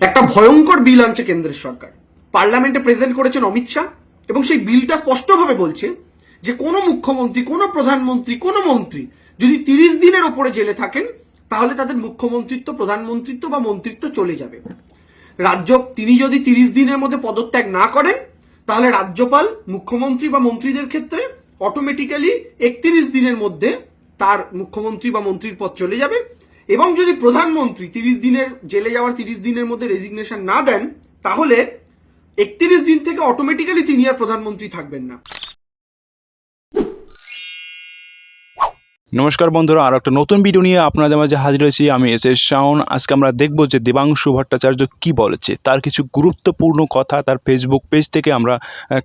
একটা ভয়ঙ্কর বিল আনছে কেন্দ্রের সরকার। পার্লামেন্টে প্রেজেন্ট করেছেন অমিত শাহ এবং সেই বিলটা স্পষ্টভাবে বলছে যে কোনো মুখ্যমন্ত্রী, কোনো প্রধানমন্ত্রী, কোনো মন্ত্রী যদি তিরিশ দিনের ওপরে জেলে থাকেন, তাহলে তাদের মুখ্যমন্ত্রিত্ব, প্রধানমন্ত্রিত্ব বা মন্ত্রিত্ব চলে যাবে। রাজ্য, তিনি যদি তিরিশ দিনের মধ্যে পদত্যাগ না করেন, তাহলে রাজ্যপাল, মুখ্যমন্ত্রী বা মন্ত্রীদের ক্ষেত্রে অটোমেটিক্যালি একত্রিশ দিনের মধ্যে তার মুখ্যমন্ত্রী বা মন্ত্রীর পদ চলে যাবে। এবং যদি প্রধানমন্ত্রী তিরিশ দিনের জেলে যাওয়ার তিরিশ দিনের মধ্যে রেজিগনেশন না দেন, তাহলে একত্রিশ দিন থেকে অটোমেটিক্যালি তিনি আর প্রধানমন্ত্রী থাকবেন না। নমস্কার বন্ধুরা, আর একটা নতুন ভিডিও নিয়ে আপনাদের মাঝে হাজির হয়েছি। আমি এস এস শাওন। আজকে আমরা দেখব যে দেবাংশু ভট্টাচার্য কি বলেছে। তার কিছু গুরুত্বপূর্ণ কথা তার ফেসবুক পেজ থেকে আমরা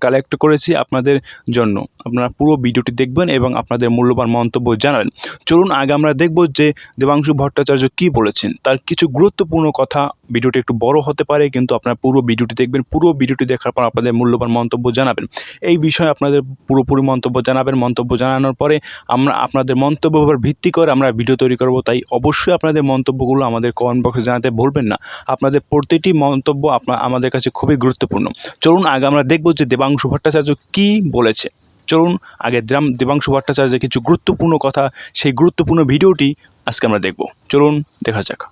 কালেক্ট করেছি আপনাদের জন্য। আপনারা পুরো ভিডিওটি দেখবেন এবং আপনাদের মূল্যবান মন্তব্য জানাবেন। চলুন, আগে আমরা দেখব যে দেবাংশু ভট্টাচার্য কি বলেছেন। তার কিছু গুরুত্বপূর্ণ কথা ভিডিওটি একটু বড় হতে পারে, কিন্তু আপনারা পুরো ভিডিওটি দেখবেন। পুরো ভিডিওটি দেখার পর আপনাদের মূল্যবান মন্তব্য জানাবেন। এই বিষয়ে আপনাদের পুরোপুরি মন্তব্য জানাবেন। মন্তব্য জানানোর পরে আমরা আপনাদের মন্তব্যের উপর ভিত্তি করে আমরা ভিডিও তৈরি করব, তাই অবশ্যই আপনাদের মন্তব্যগুলো আমাদের কমেন্ট বক্সে জানাতে ভুলবেন না। আপনাদের প্রতিটি মন্তব্য আপনার আমাদের কাছে খুবই গুরুত্বপূর্ণ। চলুন আগে আমরা দেখব যে দেবাংশু ভট্টাচার্য কি বলেছে। চলুন আগে দেবাং- দেবাংশু ভট্টাচার্যের কিছু গুরুত্বপূর্ণ কথা, সেই গুরুত্বপূর্ণ ভিডিওটি আজকে আমরা দেখব। চলুন দেখা যাক।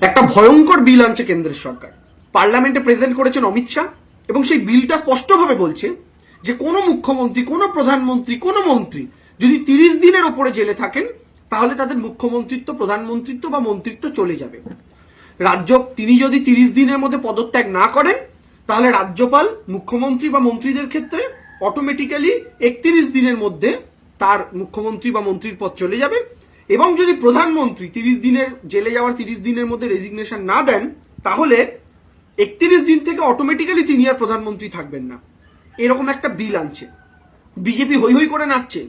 একটা ভয়ঙ্কর বিল আনছে কেন্দ্রের সরকার। পার্লামেন্টে প্রেজেন্ট করেছেন অমিত শাহ এবং সেই বিলটা স্পষ্টভাবে বলছে যে কোনো মুখ্যমন্ত্রী, কোনো প্রধানমন্ত্রী, কোনো মন্ত্রী যদি তিরিশ দিনের ওপরে জেলে থাকেন, তাহলে তাদের মুখ্যমন্ত্রিত্ব, প্রধানমন্ত্রিত্ব বা মন্ত্রিত্ব চলে যাবে। রাজ্য, তিনি যদি তিরিশ দিনের মধ্যে পদত্যাগ না করেন, তাহলে রাজ্যপাল, মুখ্যমন্ত্রী বা মন্ত্রীদের ক্ষেত্রে অটোমেটিক্যালি একত্রিশ দিনের মধ্যে তার মুখ্যমন্ত্রী বা মন্ত্রীর পদ চলে যাবে। এবং যদি প্রধানমন্ত্রী তিরিশ দিনের, জেলে যাওয়ার তিরিশ দিনের মধ্যে রেজিগনেশন না দেন, তাহলে একত্রিশ দিন থেকে অটোমেটিক্যালি তিনি আর প্রধানমন্ত্রী থাকবেন না। এরকম একটা বিল আনছে। বিজেপি হই হই করে নাচছে।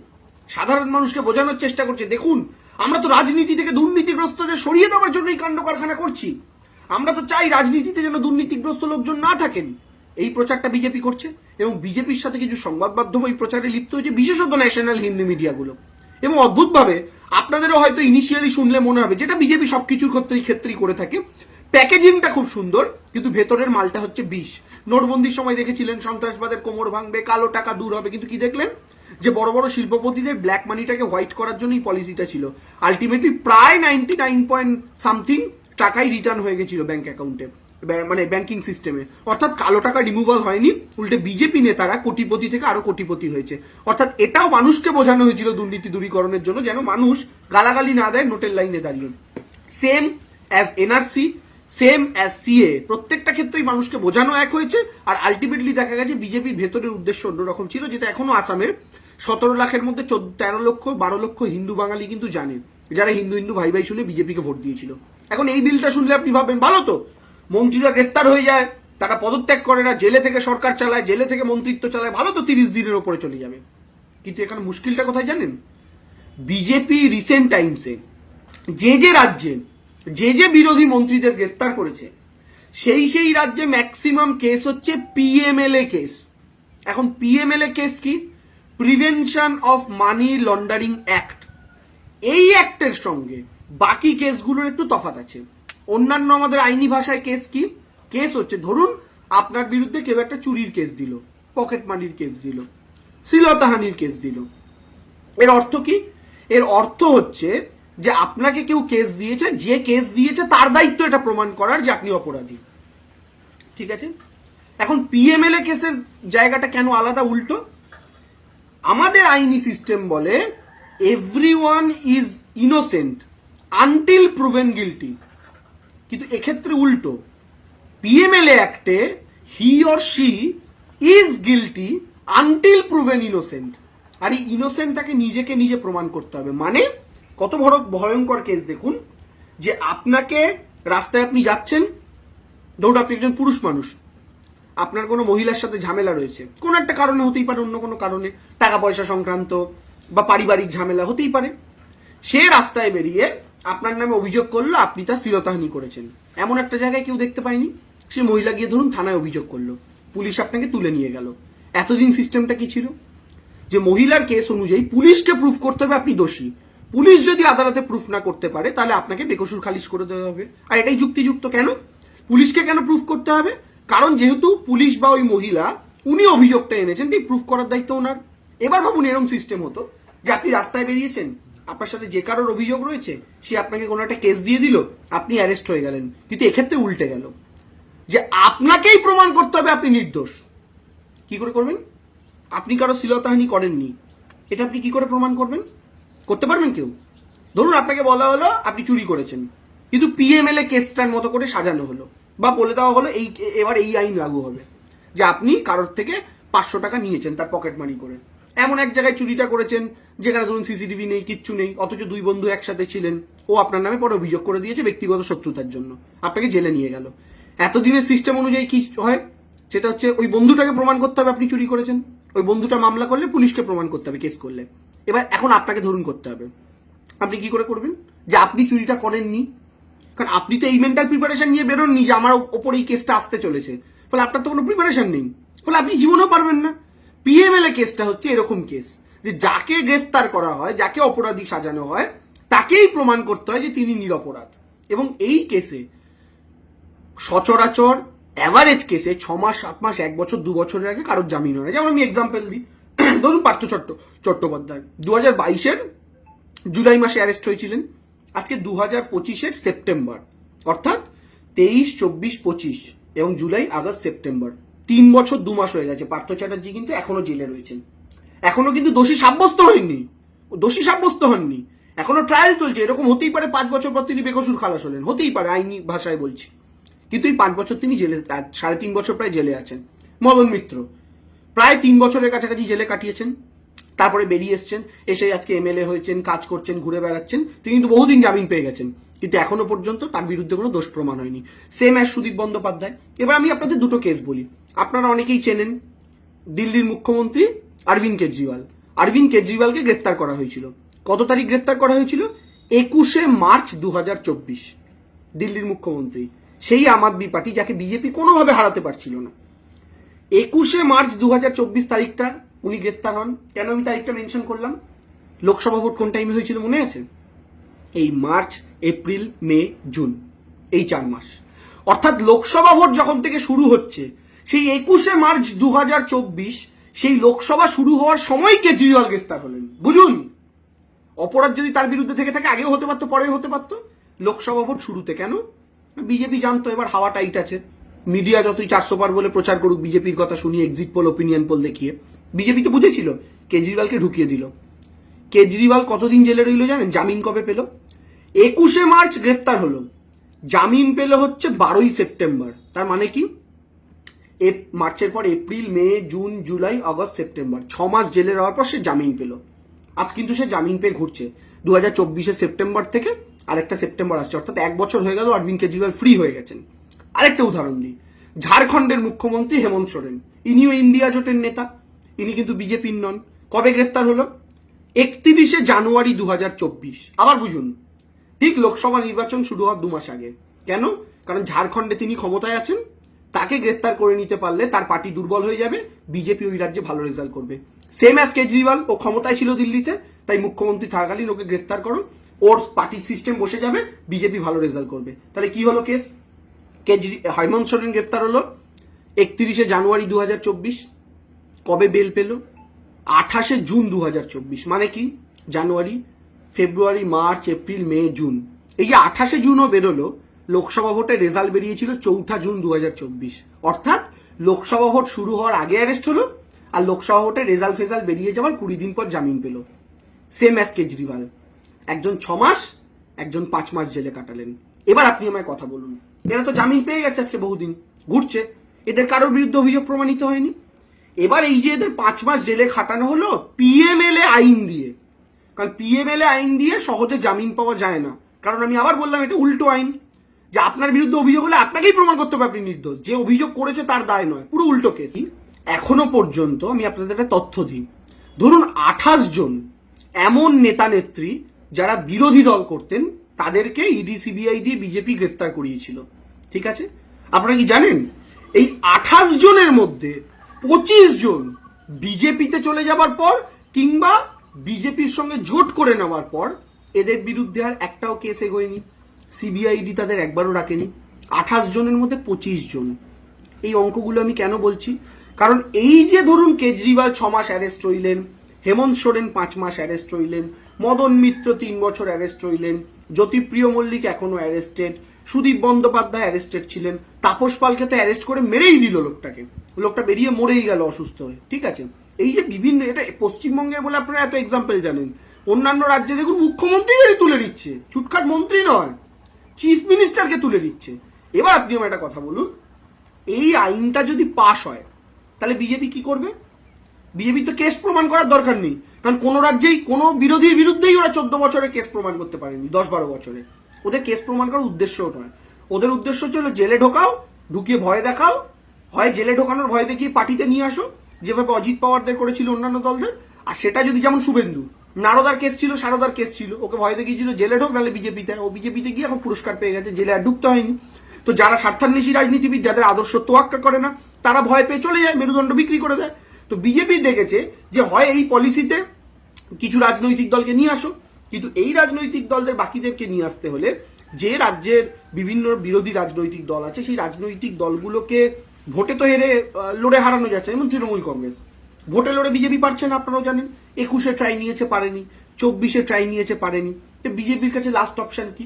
সাধারণ মানুষকে বোঝানোর চেষ্টা করছে। দেখুন, আমরা তো রাজনীতি থেকে দুর্নীতিগ্রস্তদের সরিয়ে দেওয়ার জন্য এই কাণ্ড কারখানা করছি। আমরা তো চাই রাজনীতিতে যেন দুর্নীতিগ্রস্ত লোকজন না থাকেন। এই প্রচারটা বিজেপি করছে এবং বিজেপির সাথে কিছু সংবাদ মাধ্যম এই প্রচারে লিপ্ত হয়েছে, বিশেষত ন্যাশনাল হিন্দি মিডিয়াগুলো। এবং অদ্ভুতভাবে আপনাদেরও হয়তো ইনিশিয়ালি শুনলে মনে হবে, যেটা বিজেপি সবকিছুর ক্ষেত্রেই ক্ষেত্রেই করে থাকে। প্যাকেজিংটা খুব সুন্দর, কিন্তু ভেতরের মালটা হচ্ছে বিষ। নোটবন্দির সময় দেখেছিলেন, সন্ত্রাসবাদের কোমর ভাঙবে, কালো টাকা দূর হবে, কিন্তু কি দেখলেন? যে বড় বড় শিল্পপতিদের ব্ল্যাক মানিটাকে হোয়াইট করার জন্য এই পলিসিটা ছিল। আলটিমেটলি প্রায় নাইনটি নাইন পয়েন্ট সামথিং টাকাই রিটার্ন হয়ে গেছিল ব্যাংক অ্যাকাউন্টে মানে ব্যাংকিং সিস্টেমে অর্থাৎ কালো টাকা রিমুভাল হয়নি, উল্টে বিজেপি নেতারা কোটিপতি থেকে আরও কোটিপতি হয়েছে। অর্থাৎ এটাও মানুষকে বোঝানো হয়েছিল দুর্নীতি দূরীকরণের জন্য, যেন মানুষ গালাগালি না দেয় নোটের লাইনে দাঁড়িয়ে। Same as NRC same as CA প্রত্যেকটা ক্ষেত্রেই মানুষকে বোঝানো এক হয়েছে, আর আলটিমেটলি দেখা গেছে বিজেপির ভেতরের উদ্দেশ্য অন্যরকম ছিল, যেটা এখনও আসামের সতেরো লাখের মধ্যে তেরো লক্ষ, বারো লক্ষ হিন্দু বাঙালি কিন্তু জানে, যারা হিন্দু হিন্দু ভাই ভাই শুনে বিজেপিকে ভোট দিয়েছিল। এখন এই বিলটা শুনলে আপনি ভাববেন, ভালো তো, মন্ত্রীরা গ্রেফতার হয়ে যায়, তারা পদত্যাগ করে না, জেলে থেকে সরকার চালায়, জেলে থেকে মন্ত্রিত্ব চালায়, ভালো তো তিরিশ দিনের ওপরে চলে যাবে। কিন্তু এখানে মুশকিলটা কোথায় জানেন? বিজেপি রিসেন্ট টাইমসে যে যে রাজ্যে যে যে বিরোধী মন্ত্রীদের গ্রেফতার করেছে, সেই সেই রাজ্যে ম্যাক্সিমাম কেস হচ্ছে পিএমএলএ কেস এখন পিএমএলএ কেস কি? Prevention of money laundering act এই অ্যাক্টের সঙ্গে বাকি কেসগুলোর একটু তফাত আছে। অন্যান্য আমাদের আইনি ভাষায় কেস কি? কেস হচ্ছে, ধরুন আপনার বিরুদ্ধে কেউ একটা চুরির কেস দিল পকেট মানির কেস দিল, শ্লীলতাহানির কেস দিল। এর অর্থ কি? এর অর্থ হচ্ছে যে আপনাকে কেউ কেস দিয়েছে, যে কেস দিয়েছে তার দায়িত্ব এটা প্রমাণ করার যে আপনি অপরাধী। ঠিক আছে? এখন পিএমএলএ কেসের জায়গাটা কেন আলাদা, উল্টো? আমাদের আইনি সিস্টেম বলে every one is innocent until proven guilty কিন্তু এক্ষেত্রে উল্টো। PMLA অ্যাক্টে he or she is guilty until proven innocent আর এই ইনোসেন্ট তাকে নিজেকে নিজে প্রমাণ করতে হবে। মানে কত বড় ভয়ঙ্কর কেস দেখুন, যে আপনাকে রাস্তায় আপনি যাচ্ছেন, ধরুন আপনি একজন পুরুষ মানুষ, আপনার কোনো মহিলার সাথে ঝামেলা রয়েছে, কোনো একটা কারণে হতেই পারে, অন্য কোনো কারণে, টাকা পয়সা সংক্রান্ত বা পারিবারিক ঝামেলা হতেই পারে, সে রাস্তায় বেরিয়ে আপনার নামে অভিযোগ করল, আপনি তার শ্লীলতাহানি করেছেন। এমন একটা জায়গায় কেউ দেখতে পায়নি? সে মহিলা গিয়ে ধরুন থানায় অভিযোগ করল, পুলিশ আপনাকে তুলে নিয়ে গেল। এতদিন সিস্টেমটা কি ছিল? যে মহিলার কেস অনুযায়ী পুলিশকে প্রুফ করতে হবে আপনি দোষী। পুলিশ যদি আদালতে প্রুফ না করতে পারে, তাহলে আপনাকে বেকসুর খালিশ করে দেওয়া হবে। আর এটাই যুক্তিযুক্ত কেন? পুলিশকে কেন প্রুফ করতে হবে? কারণ যেহেতু পুলিশ বা ওই মহিলা, উনি অভিযোগটা এনেছেন তাই প্রুফ করার দায়িত্ব ওনার। এবার ভাবুন এরকম সিস্টেম হতো যে আপনি রাস্তায় বেরিয়েছেন, আপনার সাথে যে কারোর অভিযোগ রয়েছে, সে আপনাকে কোনো একটা কেস দিয়ে দিল, আপনি অ্যারেস্ট হয়ে গেলেন। কিন্তু এক্ষেত্রে উল্টে গেল। যে আপনাকেই প্রমাণ করতে হবে, আপনি নির্দোষ। কি করে করবেন? আপনি কারও শ্লীলতাহানি করেননি। এটা আপনি কি করে প্রমাণ করবেন? করতে পারবেন কেউ? ধরুন আপনাকে বলা হলো, আপনি চুরি করেছেন। কিন্তু পিএমএলএ কেসটার মতো করে সাজানো হলো বা বলে দেওয়া হলো এই, এবার এই আইন লাগু হবে যে আপনি কারোর থেকে পাঁচশো টাকা নিয়েছেন তার পকেট মানি করে। এমন এক জায়গায় চুরিটা করেছেন যেখানে ধরুন সিসিটিভি নেই, কিচ্ছু নেই, অথচ দুই বন্ধু একসাথে ছিলেন। ও আপনার নামে পরে অভিযোগ করে দিয়েছে ব্যক্তিগত শত্রুতার জন্য। আপনাকে জেলে নিয়ে গেল। এতদিনের সিস্টেম অনুযায়ী কি হয়? সেটা হচ্ছে ওই বন্ধুটাকে প্রমাণ করতে হবে আপনি চুরি করেছেন। ওই বন্ধুটা মামলা করলে পুলিশকে প্রমাণ করতে হবে কেস করলে। এবার এখন আপনাকে ধরুন করতে হবে। আপনি কি করে করবেন? যে আপনি চুরিটা করেননি। কারণ আপনি তো এই মেন্টাল প্রিপারেশন নিয়ে বেরোননি যে আমার ওপর এই কেসটা আসতে চলেছে। ফলে আপনার তো কোনো প্রিপারেশন নেই। ফলে আপনি জীবনেও পারবেন না। পিএমএলএ কেসটা হচ্ছে এরকম কেস যে যাকে গ্রেফতার করা হয়, যাকে অপরাধী সাজানো হয়, তাকেই প্রমাণ করতে হয় যে তিনি নিরপরাধ। এবং এই কেসে সচরাচর অ্যাভারেজ কেসে ছ মাস, সাত মাস, এক বছর, দু বছরের আগে কারোর জামিন হয় যেমন আমি এক্সাম্পল দিই। ধরুন পার্থ চট্ট চট্টোপাধ্যায় দু হাজার বাইশের জুলাই মাসে অ্যারেস্ট হয়েছিলেন, আজকে দু হাজার পঁচিশের সেপ্টেম্বর, অর্থাৎ তেইশ, চব্বিশ, পঁচিশ এবং জুলাই, আগস্ট, সেপ্টেম্বর। তিন বছর দু মাস হয়ে গেছে, পার্থ চ্যাটার্জি কিন্তু এখনও জেলে রয়েছেন। এখনও কিন্তু দোষী সাব্যস্ত হয়নি দোষী সাব্যস্ত হননি। এখনও ট্রায়াল চলছে, এরকম হতেই পারে পাঁচ বছর পর তিনি বেকসুর খালাস হলেন, হতেই পারে, আইনি ভাষায় বলছি। কিন্তু এই পাঁচ বছর তিনি জেলে সাড়ে তিন বছর প্রায় জেলে আছেন। মদন মিত্র প্রায় তিন বছরের কাছাকাছি জেলে কাটিয়েছেন, তারপরে বেরিয়ে এসছেন, এসে আজকে এমএলএ হয়েছেন, কাজ করছেন, ঘুরে বেড়াচ্ছেন। তিনি কিন্তু বহুদিন জামিন পেয়ে গেছেন, কিন্তু এখনও পর্যন্ত তার বিরুদ্ধে কোনো দোষ প্রমাণ হয়নি। Same as Sudip Bandyopadhyay. এবার আমি আপনাদের দুটো কেস বলি। আপনারা অনেকেই চেনেন দিল্লির মুখ্যমন্ত্রী অরবিন্দ কেজরিওয়াল। অরবিন্দ কেজরিওয়ালকে গ্রেফতার করা হয়েছিল। কত তারিখ গ্রেফতার করা হয়েছিল? একুশে মার্চ দু হাজার চব্বিশ, দিল্লির মুখ্যমন্ত্রী। সেই আম আদমি পার্টি যাকে বিজেপি কোনোভাবে হারাতে পারছিল না। একুশে মার্চ দু হাজার চব্বিশ তারিখটা উনি গ্রেফতার হন। কেন আমি তারিখটা মেনশন করলাম? লোকসভা ভোট কোন টাইমে হয়েছিল মনে আছে? এই মার্চ, এপ্রিল, মে, জুন, এই চার মাস। অর্থাৎ লোকসভা ভোট যখন থেকে শুরু হচ্ছে, সেই একুশে মার্চ দু হাজার চব্বিশ সেই লোকসভা শুরু হওয়ার সময় কেজরিওয়াল গ্রেফতার হলেন। বুঝুন? অপরাধ যদি তার বিরুদ্ধে থেকে থাকে, আগেও হতে পারতো, পরেও হতে পারতো। লোকসভা ভোট শুরুতে কেন? বিজেপি জানতো এবার হাওয়া টাইট আছে। মিডিয়া যতই চারশো পার বলে প্রচার করুক, বিজেপির কথা শুনি এক্সিট পোল ওপিনিয়ন পোল দেখিয়ে বিজেপি তো বুঝেছিল, কেজরিওয়ালকে ঢুকিয়ে দিল। কেজরিওয়াল কতদিন জেলে রইল জানেন? জামিন কবে পেল? একুশে মার্চ গ্রেফতার হলো। জামিন পেল হচ্ছে বারোই সেপ্টেম্বর। তার মানে কি? মার্চের পর April, May, June, July, August, September. ছ মাস জেলে রওয়ার পর সে জামিন পেল। আজ কিন্তু সে জামিন পেয়ে ঘুরছে। দু হাজার সেপ্টেম্বর থেকে আরেকটা সেপ্টেম্বর আসছে। অর্থাৎ এক বছর হয়ে গেল অরবিন্দ কেজরিওয়াল ফ্রি হয়ে গেছেন। আরেকটা উদাহরণ দিই। ঝাড়খণ্ডের মুখ্যমন্ত্রী হেমন্ত সোরেন। ইনিও ইন্ডিয়া জোটের নেতা। ইনি কিন্তু বিজেপির নন। কবে গ্রেফতার হলো? একত্রিশে জানুয়ারি দু হাজার চব্বিশ। আবার বুঝুন, ঠিক লোকসভা নির্বাচন শুরু হওয়ার দু মাস আগে। কেন? কারণ ঝাড়খণ্ডে তিনি ক্ষমতায় আছেন। তাকে গ্রেফতার করে নিতে পারলে তার পার্টি দুর্বল হয়ে যাবে। বিজেপি ওই রাজ্যে ভালো রেজাল্ট করবে। সেম অ্যাজ কেজরিওয়াল, ও ক্ষমতায় ছিল দিল্লিতে। তাই মুখ্যমন্ত্রী থাকাকালীন ওকে গ্রেফতার করো। ওর পার্টির সিস্টেম বসে যাবে। বিজেপি ভালো রেজাল্ট করবে। তাহলে কি হলো কেস কেজরি হেমন্ত সোরেন গ্রেফতার হলো, একত্রিশে জানুয়ারি দু হাজার চব্বিশ, কবে বেল পেল? আঠাশে জুন দু হাজার চব্বিশ মানে কি? January, February, March, April, May, June. এই যে আঠাশে জুনও বেরোলো, লোকসভা ভোটে রেজাল্ট বেরিয়েছিল চৌঠা জুন দু হাজার চব্বিশ। অর্থাৎ লোকসভা ভোট শুরু হওয়ার আগে অ্যারেস্ট হলো, আর লোকসভা ভোটের রেজাল্ট ফেজাল্ট বেরিয়ে যাওয়ার কুড়ি দিন পর জামিন পেল। Same as Kejriwal. একজন ছ মাস, একজন পাঁচ মাস জেলে কাটালেন। এবার আপনি আমায় কথা বলুন। এরা তো জামিন পেয়ে গেছে আজকে বহুদিন। ঘুরছে। এদের কারোর বিরুদ্ধে অভিযোগ প্রমাণিত হয়নি। এবার এই যে এদের পাঁচ মাস জেলে খাটানো হলো পিএমএলএ আইন দিয়ে। কারণ পিএমএলএ আইন দিয়ে সহজে জামিন পাওয়া যায় না। কারণ আমি আবার বললাম, এটা উল্টো আইন। যে আপনার বিরুদ্ধে অভিযোগ হলে আপনাকেই প্রমাণ করতে হবে আপনি নির্দোষ। যে অভিযোগ করেছে তার দায় নয়। পুরো উল্টো কেস এখনও পর্যন্ত আমি আপনাদের একটা তথ্য দিই। ধরুন আঠাশ জন এমন নেতা নেত্রী যারা বিরোধী দল করতেন তাদেরকে ইডি, সিবিআই দিয়ে বিজেপি গ্রেফতার করিয়েছিল। ঠিক আছে? আপনারা কি জানেন? এই আঠাশ জনের মধ্যে পঁচিশ জন বিজেপিতে চলে যাবার পর কিংবা বিজেপির সঙ্গে জোট করে নেওয়ার পর এদের বিরুদ্ধে আর একটাও কেস এগোয়নি। সিবিআইডি তাদের একবারও রাখেনি। আঠাশ জনের মধ্যে পঁচিশ জন। এই অঙ্কগুলো আমি কেন বলছি? কারণ এই যে ধরুন কেজরিওয়াল ছ মাস অ্যারেস্ট রইলেন হেমন্ত সোরেন পাঁচ মাস অ্যারেস্ট রইলেন মদন মিত্র তিন বছর অ্যারেস্ট রইলেন জ্যোতিপ্রিয় মল্লিক এখনও অ্যারেস্টেড সুদীপ বন্দ্যোপাধ্যায় অ্যারেস্টেড ছিলেন, তাপস পালকে তো অ্যারেস্ট করে মেরেই দিল লোকটাকে। লোকটা বেরিয়ে মরেই গেল অসুস্থ হয়ে, ঠিক আছে? এই যে বিভিন্ন, এটা পশ্চিমবঙ্গের বলে আপনারা এত এক্সাম্পল জানেন। অন্যান্য রাজ্যে দেখুন মুখ্যমন্ত্রী তুলে দিচ্ছে ছুটখাট মন্ত্রী নয় চিফ মিনিস্টারকে তুলে দিচ্ছে এবার আপনি আমার একটা কথা বলুন, এই আইনটা যদি পাশ হয়, তাহলে বিজেপি কি করবে? বিজেপি তো কেস প্রমাণ করার দরকার নেই। কারণ কোনো রাজ্যেই, কোনো বিরোধীর বিরুদ্ধেই ওরা চোদ্দ বছরে কেস প্রমাণ করতে পারেনি, দশ বারো বছরে। ওদের কেস প্রমাণ করার উদ্দেশ্যও নয়। ওদের উদ্দেশ্য ছিল জেলে ঢোকাও, ঢুকিয়ে ভয় দেখাও, হয় জেলে ঢোকানোর ভয় দেখিয়ে পার্টিতে নিয়ে আসো, যেভাবে অজিত পাওয়ারদের করেছিল অন্যান্য দলদের, আর সেটা যদি যেমন শুভেন্দু, নারদার কেস ছিল, সারদার কেস ছিল, ওকে ভয় দেখিয়েছিল, জেলে ঢোক, নাহলে বিজেপিতে ও বিজেপিতে গিয়ে এখন পুরস্কার পেয়ে গেছে, জেলে আর ঢুকতে হয়নি। তো যারা স্বার্থান্বেষী রাজনীতিবিদ, যাদের আদর্শ তোয়াক্কা করে না, তারা ভয় পেয়ে চলে যায়, মেরুদণ্ড বিক্রি করে দেয়। তো বিজেপি দেখেছে যে হয় এই পলিসিতে কিছু রাজনৈতিক দলকে নিয়ে আসো। কিন্তু এই রাজনৈতিক দলদের বাকিদেরকে নিয়ে আসতে হলে যে রাজ্যের বিভিন্ন বিরোধী রাজনৈতিক দল আছে, সেই রাজনৈতিক দলগুলোকে ভোটে তো হেরে লড়ে হারানো যাচ্ছে যেমন তৃণমূল কংগ্রেস। ভোটে লড়ে বিজেপি পারছে না, আপনারাও জানেন। একুশে ট্রাই নিয়েছে পারেনি, চব্বিশে ট্রাই নিয়েছে পারেনি। তো বিজেপির কাছে লাস্ট অপশন কি?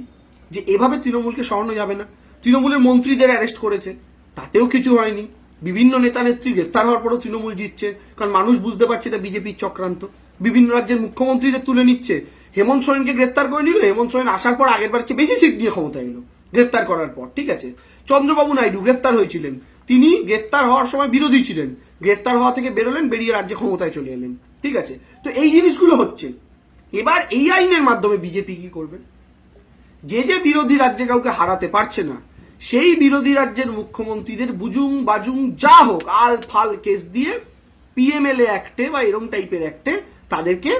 যে এভাবে তৃণমূলকে সরানো যাবে না। তৃণমূলের মন্ত্রীদের অ্যারেস্ট করেছে, তাতেও কিছু হয়নি। বিভিন্ন নেতা নেত্রী গ্রেফতার হওয়ার পরও তৃণমূল জিতছে, কারণ মানুষ বুঝতে পারছে এটা বিজেপির চক্রান্ত। বিভিন্ন রাজ্যের মুখ্যমন্ত্রীদের তুলে নিচ্ছে। হেমন্ত সোরেনকে গ্রেফতার করে নিল। হেমন্ত সোরেন আসার পর আগের বার বেশি সিট দিয়ে ক্ষমতায় এলো। গ্রেফতার করার পর, ঠিক আছে? চন্দ্রবাবু নাইডু গ্রেফতার হয়েছিলেন। তিনি গ্রেফতার হওয়ার সময় বিরোধী ছিলেন। গ্রেফতার হওয়া থেকে বেরোলেন, বেরিয়ে রাজ্যে ক্ষমতায় চলে এলেন। ঠিক আছে? তো এই জিনিসগুলো হচ্ছে, এবার এই আইনের মাধ্যমে বিজেপি কি করবে? যে যে বিরোধী রাজ্যে কাউকে হারাতে পারছে না, সেই বিরোধী রাজ্যের মুখ্যমন্ত্রীদের বুজুং বাজুং যা হোক, আল ফাল কেস দিয়ে পিএমএলএ অ্যাক্টে বা এরম টাইপের অ্যাক্টে তাদেরকে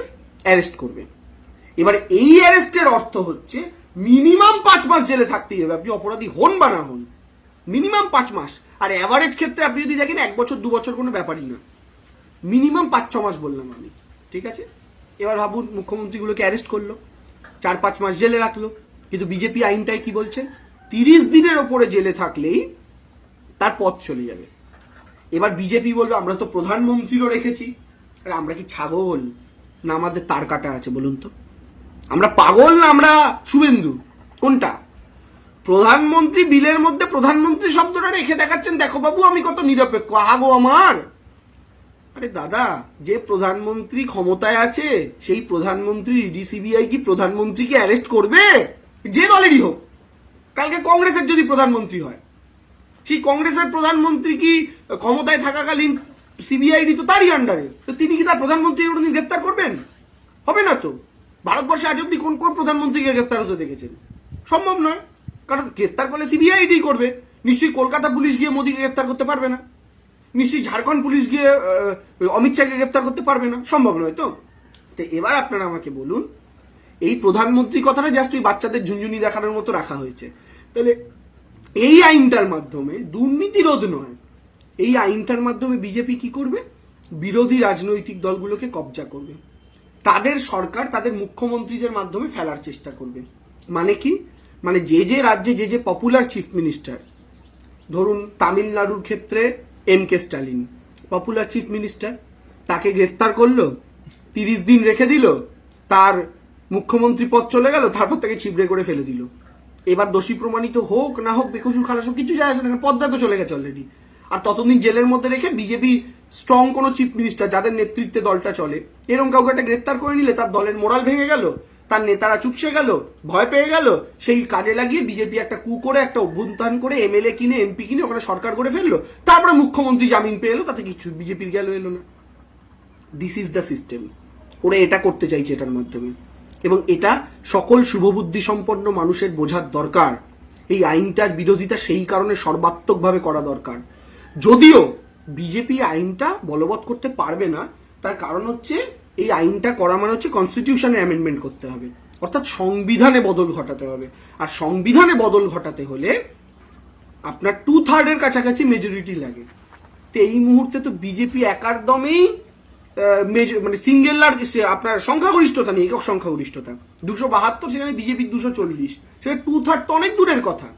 অ্যারেস্ট করবে। এবার এই অ্যারেস্টের অর্থ হচ্ছে মিনিমাম পাঁচ মাস জেলে থাকতেই হবে। আপনি অপরাধী হন বা না হন মিনিমাম পাঁচ মাস। আর অ্যাভারেজ ক্ষেত্রে আপনি যদি দেখেন এক বছর, দু বছর কোনো ব্যাপারই না। মিনিমাম পাঁচ, ছ মাস বললাম আমি, ঠিক আছে? এবার ভাবুন, মুখ্যমন্ত্রীগুলোকে অ্যারেস্ট করল, চার, পাঁচ মাস জেলে রাখল। কিন্তু বিজেপি আইনটাই কি বলছে? তিরিশ দিনের ওপরে জেলে থাকলেই তার পথ চলে যাবে। এবার বিজেপি বলবে, আমরা তো প্রধানমন্ত্রীরও রেখেছি। আরে, আমরা কি ছাগল? না আমাদের তার কাটা আছে, বলুন তো। আমরা পাগল না আমরা শুভেন্দু? কোনটা? প্রধানমন্ত্রী বিলের মধ্যে প্রধানমন্ত্রী শব্দটা রেখে দেখাচ্ছেন, দেখো বাবু, আমি কত নিরপেক্ষ। আগো আমার। আরে দাদা, যে প্রধানমন্ত্রী ক্ষমতায় আছে, সেই প্রধানমন্ত্রী ইডি সিবিআই কি প্রধানমন্ত্রীকে অ্যারেস্ট করবে? যে দলেরই হোক। কালকে কংগ্রেসের যদি প্রধানমন্ত্রী হয়, সেই কংগ্রেসের প্রধানমন্ত্রী কি ক্ষমতায় থাকাকালীন সিবিআইডি তো তারই আন্ডারে তো তিনি কি তার প্রধানমন্ত্রী কোনোদিন গ্রেফতার করবেন? হবে না তো। ভারতবর্ষে আজ অব্দি কোন কোন প্রধানমন্ত্রীকে গ্রেফতার হতে দেখেছেন? সম্ভব নয়। কারণ গ্রেফতার করলে সিবিআইডি করবে। নিশ্চয়ই কলকাতা পুলিশ গিয়ে মোদীকে গ্রেফতার করতে পারবে না। নিশ্চয়ই ঝাড়খণ্ড পুলিশ গিয়ে অমিত শাহকে গ্রেফতার করতে পারবে না। সম্ভব নয় তো। তো এবার আপনারা আমাকে বলুন, এই প্রধানমন্ত্রী কথাটা জাস্ট ওই বাচ্চাদের ঝুনঝুনি দেখানোর মতো রাখা হয়েছে। তাহলে এই আইনটার মাধ্যমে দুর্নীতি রোধ নয়। এই আইনটার মাধ্যমে বিজেপি কি করবে? বিরোধী রাজনৈতিক দলগুলোকে কবজা করবে। তাদের সরকার তাদের মুখ্যমন্ত্রীদের মাধ্যমে ফেলার চেষ্টা করবে। মানে কি? মানে যে যে রাজ্যে যে যে পপুলার চিফ মিনিস্টার ধরুন তামিলনাড়ুর ক্ষেত্রে M K Stalin popular chief minister তাকে গ্রেফতার করল, তিরিশ দিন রেখে দিল, তার মুখ্যমন্ত্রী পদ চলে গেল, তারপর তাকে ছিবড়ে করে ফেলে দিল। এবার দোষী প্রমাণিত হোক না হোক, বেকসুর খালাস হোক কিছু যায় আসে না, পদ্মা তো চলে গেছে অলরেডি আর ততদিন জেলের মধ্যে রেখে বিজেপি স্ট্রং কোনো চিফ মিনিস্টার যাদের নেতৃত্বে দলটা চলে এরকম কাউকে একটা গ্রেফতার করে নিলে তার দলের মোরাল ভেঙে গেল, তার নেতারা চুপসে গেল, ভয় পেয়ে গেল, সেই কাজে লাগিয়ে বিজেপি একটা কু করে, একটা অভ্যুত্থান করে এমএলএ কিনে এমপি কিনে ওখানে সরকার করে ফেলল, তারপরে মুখ্যমন্ত্রী জামিন পেয়ে এলো, তাতে কিছু বিজেপির গেল এলো না। দিস ইজ দ্য সিস্টেম ওরা এটা করতে চাইছে এটার মাধ্যমে। এবং এটা সকল শুভবুদ্ধি সম্পন্ন মানুষের বোঝার দরকার। এই আইনটার বিরোধিতা সেই কারণে সর্বাত্মকভাবে করা দরকার। যদিও বিজেপি আইনটা বলবৎ করতে পারবে না, তার কারণ হচ্ছে এই আইনটা করা মানে হচ্ছে কনস্টিটিউশনে অ্যামেন্ডমেন্ট করতে হবে, অর্থাৎ সংবিধানে বদল ঘটাতে হবে। আর সংবিধানে বদল ঘটাতে হলে আপনার টু থার্ডের কাছাকাছি মেজরিটি লাগে। তো এই মুহূর্তে তো বিজেপি একার দমেই মানে সিঙ্গেল লার্জ আপনার সংখ্যাগরিষ্ঠতা নেই, একক সংখ্যাগরিষ্ঠতা। দুশো বাহাত্তর, সেখানে বিজেপির দুশো চল্লিশ। সেটা টু থার্ড তো অনেক দূরের কথা।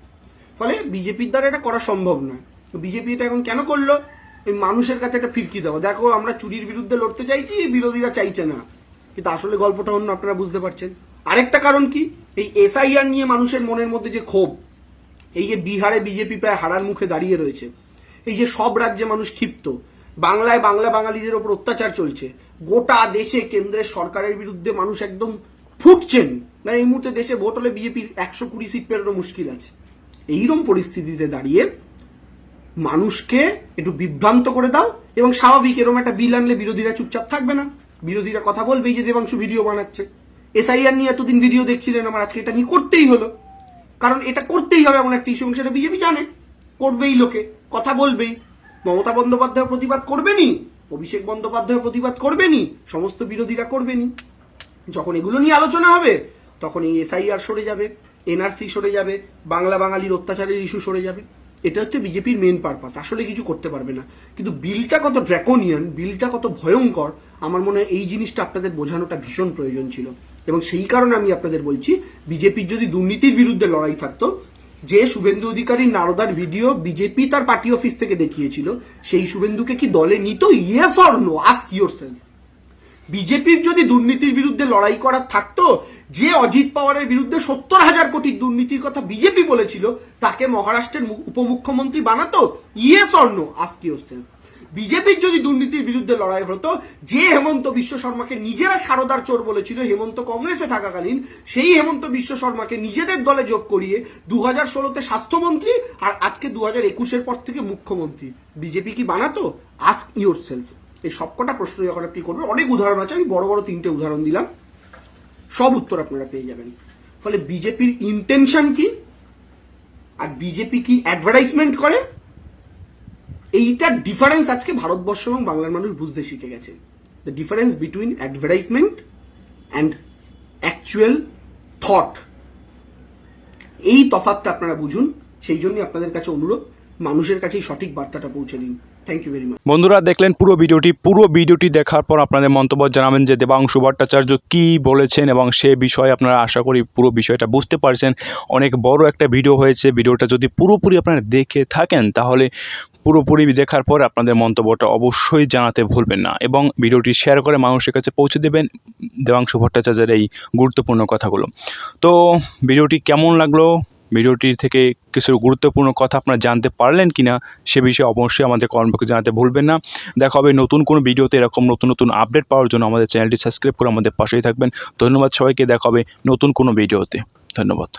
ফলে বিজেপির দ্বারা এটা করা সম্ভব নয়। বিজেপি এটা এখন কেন করল? এই মানুষের কাছে একটা ফিরকি দেবো দেখো, আমরা চুরির বিরুদ্ধে লড়তে চাইছি, বিরোধীরা চাইছে না। কিন্তু আসলে গল্পটা অন্য, আপনারা বুঝতে পারছেন। আরেকটা কারণ কি? এই এসআইআর নিয়ে মানুষের মনের মধ্যে যে ক্ষোভ, এই যে বিহারে বিজেপি প্রায় হারার মুখে দাঁড়িয়ে রয়েছে, এই যে সব রাজ্যে মানুষ ক্ষিপ্ত, বাংলায় বাংলা বাঙালিদের ওপর অত্যাচার চলছে, গোটা দেশে কেন্দ্রের সরকারের বিরুদ্ধে মানুষ একদম ফুটছেন। মানে এই মুহূর্তে দেশে ভোট হলে বিজেপির একশো কুড়ি সিট পেরোনো মুশকিল আছে। এইরকম পরিস্থিতিতে দাঁড়িয়ে মানুষকে একটু বিভ্রান্ত করে দাও, এবং স্বাভাবিক এরকম একটা বিল আনলে বিরোধীরা চুপচাপ থাকবে না। বিরোধীরা কথা বলবে যে দেবাংশু ভিডিও বানাচ্ছে। এসআইআর নিয়ে এতদিন ভিডিও দেখছিলেন, আমার আজকে এটা নিয়ে করতেই হলো। কারণ এটা করতেই হবে এমন একটা ইস্যু এবং সেটা বিজেপি জানে। করবেই লোকে, কথা বলবেই। মমতা বন্দ্যোপাধ্যায় প্রতিবাদ করবেনি অভিষেক বন্দ্যোপাধ্যায় প্রতিবাদ করবেনি সমস্ত বিরোধীরা করবেনি যখন এগুলো নিয়ে আলোচনা হবে, তখন এই এসআইআর সরে যাবে এনআরসি সরে যাবে, বাংলা বাঙালির অত্যাচারের ইস্যু সরে যাবে। এটা হচ্ছে বিজেপির মেন পারপাস আসলে কিছু করতে পারবে না। কিন্তু বিলটা কত ড্রাকোনিয়ান বিলটা কত ভয়ঙ্কর, আমার মনে হয় এই জিনিসটা আপনাদের বোঝানোটা ভীষণ প্রয়োজন ছিল। এবং সেই কারণে আমি আপনাদের বলছি, বিজেপির যদি দুর্নীতির বিরুদ্ধে লড়াই থাকতো, যে শুভেন্দু অধিকারীর নারদার ভিডিও বিজেপি তার পার্টি অফিস থেকে দেখিয়েছিল, সেই শুভেন্দুকে কি দলে নিত? Yes or no ask yourself বিজেপির যদি দুর্নীতির বিরুদ্ধে লড়াই করার থাকতো, যে অজিত পাওয়ারের বিরুদ্ধে সত্তর হাজার কোটির দুর্নীতির কথা বিজেপি বলেছিল, তাকে মহারাষ্ট্রের উপমুখ্যমন্ত্রী বানাতো ইয়েস অর্ণ আজকে হচ্ছে বিজেপির যদি দুর্নীতির বিরুদ্ধে লড়াই হতো, যে হেমন্ত বিশ্ব শর্মাকে নিজেরা সারদার চোর বলেছিল, হেমন্ত কংগ্রেসে থাকাকালীন, সেই হেমন্ত বিশ্ব শর্মাকে নিজেদের দলে যোগ করিয়ে দু হাজার ষোলোতে স্বাস্থ্যমন্ত্রী আর আজকে দু হাজার একুশের পর থেকে মুখ্যমন্ত্রী। বিজেপি কি বানাতো? আস্ক ইউর সেলফ এই সবকটা প্রশ্ন যখন আপনি করবেন। অনেক উদাহরণ আছে, আমি বড় বড় তিনটে উদাহরণ দিলাম। সব উত্তর আপনারা পেয়ে যাবেন। ফলে বিজেপির ইন্টেনশন কি? আর বিজেপি কি অ্যাডভার্টাইজমেন্ট করে? এইটার ডিফারেন্স আজকে ভারতবর্ষ এবং বাংলার মানুষ বুঝতে শিখে গেছে। The difference between advertisement and actual thought এই তফাৎটা আপনারা বুঝুন, সেই জন্যই আপনাদের কাছে অনুরোধ, মানুষের কাছেই সঠিক বার্তাটা পৌঁছে দিন। থ্যাংক ইউ ভেরি মাচ বন্ধুরা দেখলেন পুরো ভিডিওটি। পুরো ভিডিওটি দেখার পর আপনাদের মন্তব্য জানাবেন যে দেবাংশু ভট্টাচার্য কী বলেছেন এবং সে বিষয়ে আপনারা আশা করি পুরো বিষয়টা বুঝতে পারছেন। অনেক বড় একটা ভিডিও হয়েছে। ভিডিওটা যদি পুরোপুরি আপনারা দেখে থাকেন, তাহলে পুরোপুরি দেখার পর আপনাদের মন্তব্যটা অবশ্যই জানাতে ভুলবেন না এবং ভিডিওটি শেয়ার করে মানুষের কাছে পৌঁছে দেবেন দেবাংশু ভট্টাচার্যের এই গুরুত্বপূর্ণ কথাগুলো। তো ভিডিওটি কেমন লাগল? ভিডিওটি থেকে কিছু গুরুত্বপূর্ণ কথা আপনারা জানতে পারলেন কি না সে বিষয়ে অবশ্যই আমাদের কর্মপক্ষে জানাতে ভুলবেন না। দেখা হবে নতুন কোনো ভিডিওতে এরকম নতুন নতুন আপডেট পাওয়ার জন্য আমাদের চ্যানেলটি সাবস্ক্রাইব করে আমাদের পাশেই থাকবেন। ধন্যবাদ সবাইকে, দেখা হবে নতুন কোনো ভিডিওতে। ধন্যবাদ।